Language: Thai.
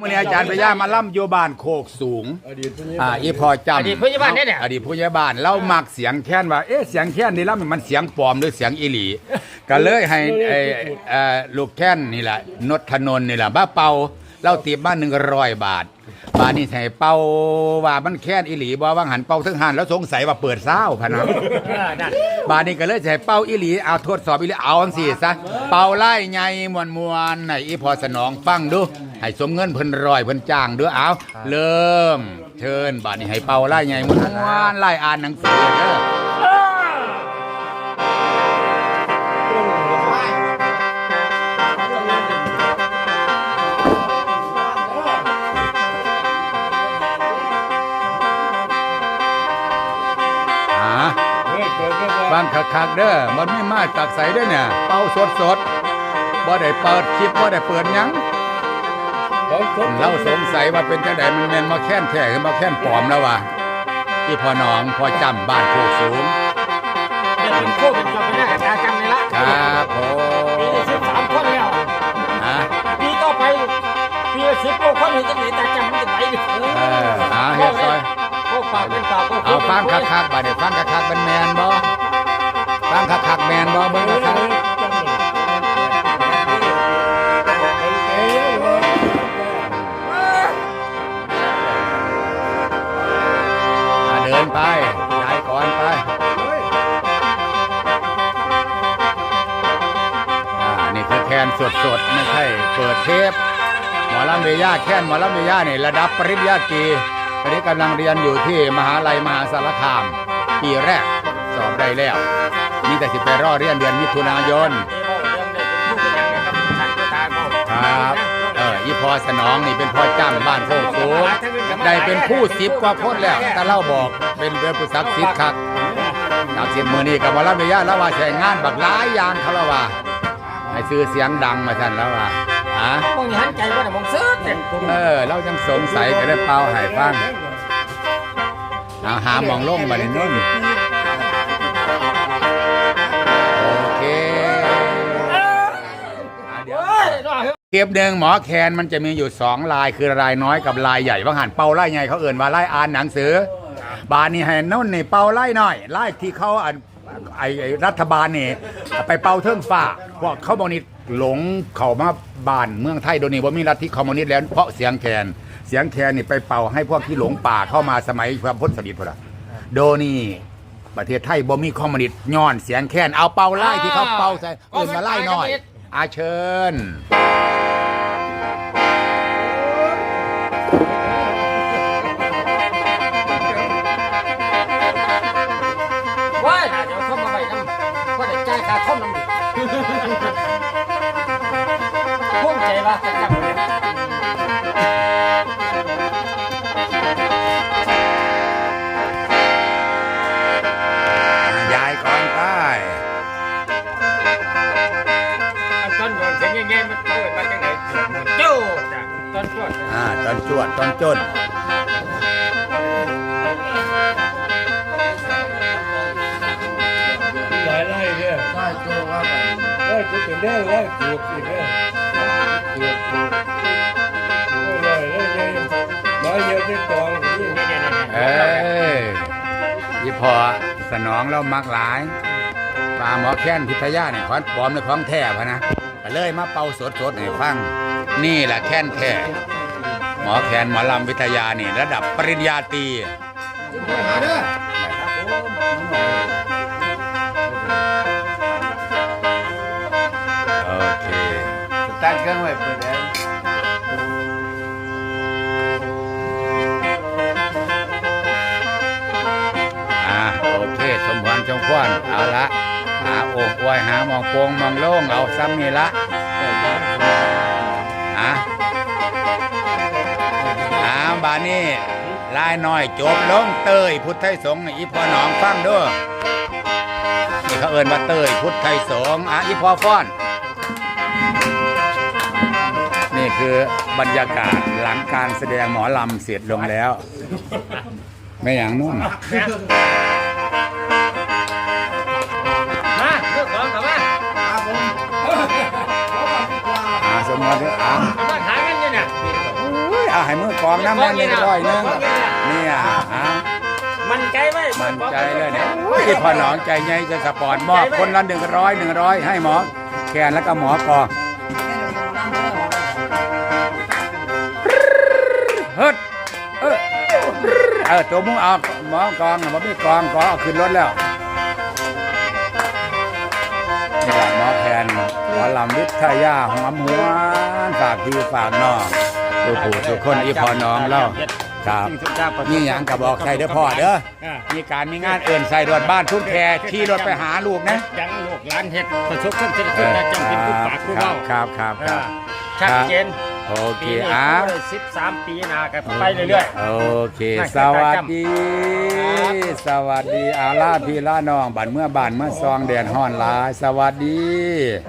มื่อนี้อาจารย์พยามาล่ำโยบานโคกสูงอดีตผู้ใหญ่อ่าอีพอจำอดีตผู้ใหญ่บ้านเนี่ยเนี่ย อดีตผู้ใหญ่บ้านเรามักเสียงแค้นว่าเอ๊ะเสียงแค้นนี่ล่ำมันเสียงปลอมหรือเสียงอีหลี ก็เลยให้ไอ้เอ่อลูกแค้นนี่แหละนดถนนนี่แหละบ้าเป่าเราตีบ้านหนึ่งร้อยบาท บาทนี่ให้เป่าว่ามันแค้นอีหลีบ่ว่างหันเป่าถึงหันแล้วสงสัยว่าเปิดเศร้าพะนะเออนั่นบาดนี้ก็เลยจะให้เป้าอีหลีเอาทดสอบอีหลีเอาอังสิซะเป่าไล่ไงมวนมวนๆไหนอีพอสนองฟังดูให้สมเงินเพิ่นร้อยเพิ่นจ้างเด้อเอาเริ่ม เชิญบาดนี้ให้เป่าไล่ไงมวนมวนๆไล่อ่านหนังสือเด้อ คักๆเด้อมันไม่มาตักใสเด้อเนี่ย เป่าสดๆบ่ได้เปิดคลิปบ่ได้เปิดหยังของสดเราสงสัยว่าเป็นจังไดมันแม่นมาแค้นแท้หรือมาแค้นปลอมแล้ววะที่พ่อน้องพ่อจำบ้านโคกสูงเนี่ยเป็นโควิดกับเนี่ยตาจำเลยละครับผปีมละสิบสามคนแล้วฮะปีต่อไปปีละสิบกว่าคนเห็นจังไหนตาจำมันจะไหนดิเออเอาเฮ็ดซอยโคกปากเป็นปากโคกเอาฟังคักๆบัดนี้ฟังคักๆเป็นแมนบ่ ฟังคักๆแมนบ่เบิ่งคักๆอะเดินไปยายก่อนไปอ่านี่คือแคนสดๆ ไม่ใช่เปิดเทปหมอลำเบียาแคนหมอลำเบียาเนี่ยระดับปริญญาตรีตอนนี้กำลังเรียนอยู่ที่มหาลัยมหาสารคาม ปีแรก สอบได้แล้วนี่แต่สิไปรอเรียนเดือนมิถุนายนครับเอออีพอสนองนี่เป็นพ่อจ้ำบ้านโคกสูงได้เป็นผู้สิบกว่าคนแล้วแต่เล่าบอกเป็นเรือผู้ศักดิ์สิทธิ์ครับศักดิ์สิทธิ์มือนี้กับหมอลำเบียาแล้วว่าใช้งานบักหลายอย่างเขาแล้วว่าให้ซื้อเสียงดังมาท่านแล้วว่าฮะมองหันใจว่าเนี่ยมองซื้อเนี่ยเออเราจังสงสัยก็ได้เป่าให้ฟังเอาหาหมองลงมาในนู้น เก็บหนึ่งหมอแคนมันจะมีอยู่สองลายคือลายน้อยกับลายใหญ่ว่าหันเป่าไล่ไงเขาเอื่นว่าไล่อ่านหนังสือ บานนี่ให้นุ่นนี่เป่าไล่หน่อยไล่ที่เขาอะไอไอ้รัฐบาลนี่ไปเป่าเทิงฟ้าพวกเขาบอกนี่หลงเขามาบ้านเมืองไทยโดยนี่ว่ามีลัทธิคอมมิวนิสต์แล้วเพราะเสียงแคนเสียงแคนนี่ไปเป่าให้พวกที่หลงป่าเข้ามาสมัยพระพุทธสลิดพอละโดนี่ประเทศไทยบ่มีคอมมิวนิสต์ย้อนเสียงแคนเอาเป่าไล่ที่เขาเป่าใส่เอื่นมาไล่หน่อยอาเชิญำว่าท่อมน้ำดิพุ่งใจว่าจะจำเลยยายก่อนไปอันต้นโดนเสียงแง่ๆมันโอ้ยมาจากไหนโจ้จ้ะต้นชวดอ่าตอนจวดตอนจน เป็นแดงไร่ถูกอีกเนี่ยถูกถูกโอ้ยไร่ไร่ใหญ่ไม้เยอะที่ตองนี่เอ้ยยี่พอสนองเรามักหลายปลาหมอแค้นพิทยาเนี่ยของปลอมในของแท้พะนะก็เลยมาเป่าสดสดให้ฟัง นี่แหละแค้นแท้หมอแค้นหมอลำวิทยานี่ ระดับปริญญาตรี หาเด้อ องโปงหมองโล่งเอาซ้ำนี่ละอะอ่าบานี่ลายน้อยจบลงเตยพุทธไทยสงฆ์อีพ่อหนองฟังเด้วยนี่เขาเอิ้นว่าเตยพุทธไทยสงฆ์อะอีพ่อฟ้อน นี่คือบรรยากาศหลังการแสดงหมอลำเสร็จลงแล้ว ไม่อย่างนุ่น มอาสมมติอ่ากลับมาหาเงินเนี่ยเนี่ยเอาให้มือกองน้ำแน่หนึ่งร้อยหนึงเนี่ยฮะมันใจไหมมั่นใจเลยเนี่ยโอ้ยพ่อหนองใจใหญ่จะสปอร์ตมอบคนละหนึ่งร้อยหนึ่งร้อยให้หมอแคนแล้วก็หมอกองเฮ้ยเออเออตัวมุ้งเอาหมอกองหมอไม่กองกองเอาขึ้นรถแล้ว ลำวิทยาหอมหวนฝากพี่ฝากน้องทุกผู้ทุกคนอีพอน้องเล่าครับนี่หยังกับบอกใครเด้อพ่อเด้อมีการมีงานเอิ่นใส่รถบ้านทุ่งแคขี่รถไปหาลูกนะยังลูกหลานเฮ็ดประสบความสำเร็จนะจังเป็นผู้ปากผู้ครัเว้าบครับครับคอ่ารับชัดเจนโอเคปีนี้อะก็เลย13ปีหนากันไปเรื่อยโอเค สวัสดี สวัสดีอาลาพี่ลาน้องบ้านเมื่อบ้านเมื่อซองแดนฮ้อนหลาย สวัสดีๆ